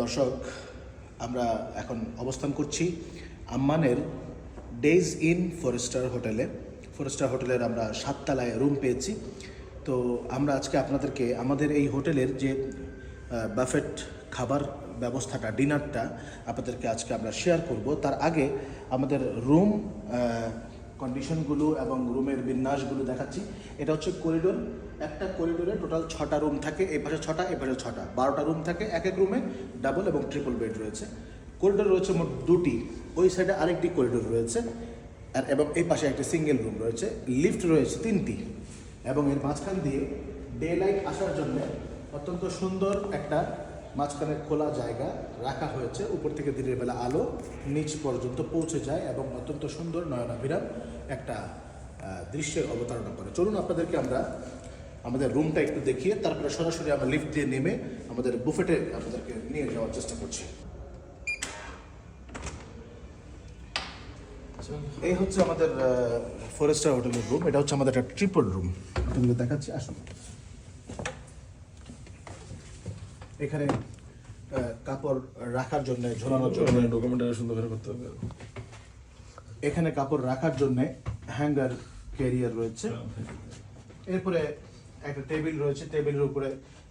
দর্শক, আমরা এখন অবস্থান করছি আম্মানের ডেজ ইন ফরেস্টার হোটেলে ফরেস্টার হোটেলের আমরা সাততলায় রুম পেয়েছি। তো আমরা আজকে আপনাদেরকে আমাদের এই হোটেলের যে বাফেট খাবার ব্যবস্থাটা ডিনারটা আপনাদেরকে আজকে আমরা শেয়ার করব। তার আগে আমাদের রুম কন্ডিশনগুলো এবং রুমের বিন্যাসগুলো দেখাচ্ছি। এটা হচ্ছে করিডোর একটা করিডোরে টোটাল ছটা রুম থাকে, এই পাশে ছটা, এই পাশে ছটা। বারোটা রুম থাকে, এক এক রুমে ডাবল এবং ট্রিপল বেড রয়েছে। করিডোর রয়েছে মোট দুটি, ওই সাইডে আরেকটি করিডোর রয়েছে। আর এবং এই পাশে একটি সিঙ্গেল রুম রয়েছে। লিফট রয়েছে তিনটি। এবং এর মাঝখান দিয়ে ডে লাইট আসার জন্য অত্যন্ত সুন্দর একটা মাঝখানে খোলা জায়গা রাখা হয়েছে। উপর থেকে দিনের বেলা আলো নিচ পর্যন্ত পৌঁছে যায় এবং অত্যন্ত সুন্দর নয়নাভিরাম একটা দৃশ্যের অবতারণা করে। চলুন আপনাদেরকে আমরা আমাদের রুমটা একটু দেখিয়ে তারপরে সরাসরি আমরা লিফট দিয়ে নেমে আমাদের বুফেটে আপনাদেরকে নিয়ে যাওয়ার চেষ্টা করছি। এই হচ্ছে আমাদের ফরেস্টার হোটেলের রুম এটা হচ্ছে আমাদের একটা ট্রিপল রুম আপনাদের দেখাচ্ছি, আসুন। এখানে কাপড় রাখার জন্য ঝোলানোর জন্য। ডকুমেন্টারি সুন্দর করে করতে হবে। এখানে কাপড় রাখার জন্য হ্যাঙ্গার ক্যারিয়ার রয়েছে। এরপরে একটা টেবিল রয়েছে। টেবিলের উপরে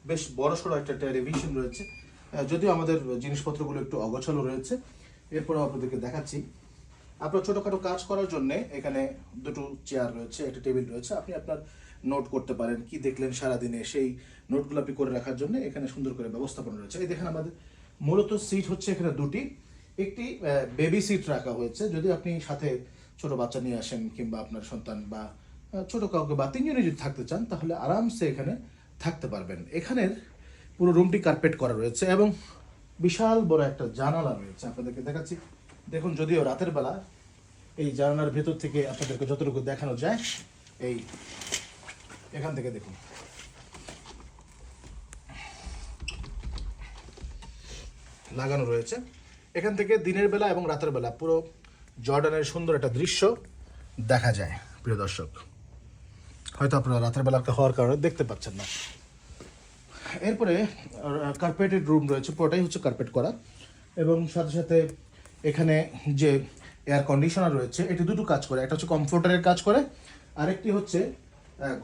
বেশ বড় সড়ো একটা টেলিভিশন রয়েছে। যদিও আমাদের জিনিসপত্রগুলো একটু অগোছালো রয়েছে। এরপরে আপনাদেরকে দেখাচ্ছি। আপনার ছোটোখাটো কাজ করার জন্য এখানে দুটো চেয়ার রয়েছে একটা টেবিল রয়েছে। আপনি আপনার নোট করতে পারেন, কি দেখলেন সারাদিনে সেই নোটগুলো আপনি করে রাখার জন্য এখানে সুন্দর করে ব্যবস্থাপনা রয়েছে। এই দেখেন আমাদের মূলত সিট হচ্ছে এখানে দুটি। একটি বেবি সিট রাখা হয়েছে। যদি আপনি সাথে ছোট বাচ্চা নিয়ে আসেন কিংবা আপনার সন্তান বা ছোট কাউকে বা তিনজনে যদি থাকতে চান, তাহলে আরামসে এখানে থাকতে পারবেন। এখানের পুরো রুমটি কার্পেট করা রয়েছে এবং বিশাল বড় একটা জানালা রয়েছে। আপনাদেরকে দেখাচ্ছি। দেখুন, যদিও রাতের বেলা এই জানালার ভেতর থেকে আপনাদেরকে যতটুকু দেখানো যায়, এই এখান থেকে দেখুন। লাগানো রয়েছে। এখান থেকে দিনের বেলা এবং রাতের বেলা পুরো জর্ডানের সুন্দর একটা দৃশ্য দেখা যায়, প্রিয় দর্শক। হয়তো আপনারা রাতের বেলা হওয়ার কারণে দেখতে পাচ্ছেন না। এরপরে কার্পেটেড রুম রয়েছে পুরোটাই হচ্ছে কার্পেট করা। এবং সাথে সাথে এখানে যে এয়ার কন্ডিশনার রয়েছে, এটি দুটো কাজ করে। একটা হচ্ছে কমফোর্টারের কাজ করে, আরেকটি হচ্ছে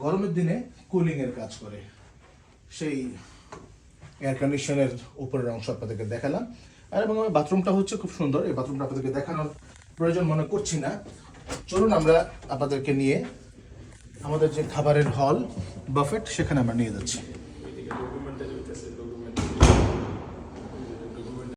গরমের দিনে কুলিংয়ের কাজ করে। সেই এয়ার কন্ডিশনের উপরের অংশ আপনাদেরকে দেখালাম। আর এবং আমার বাথরুমটা হচ্ছে খুব সুন্দর, এই বাথরুমটা আপনাদেরকে দেখানোর প্রয়োজন মনে করছি না। চলুন আমরা আপনাদেরকে নিয়ে আমাদের যে খাবারের হল বাফেট সেখানে আমরা নিয়ে যাচ্ছি।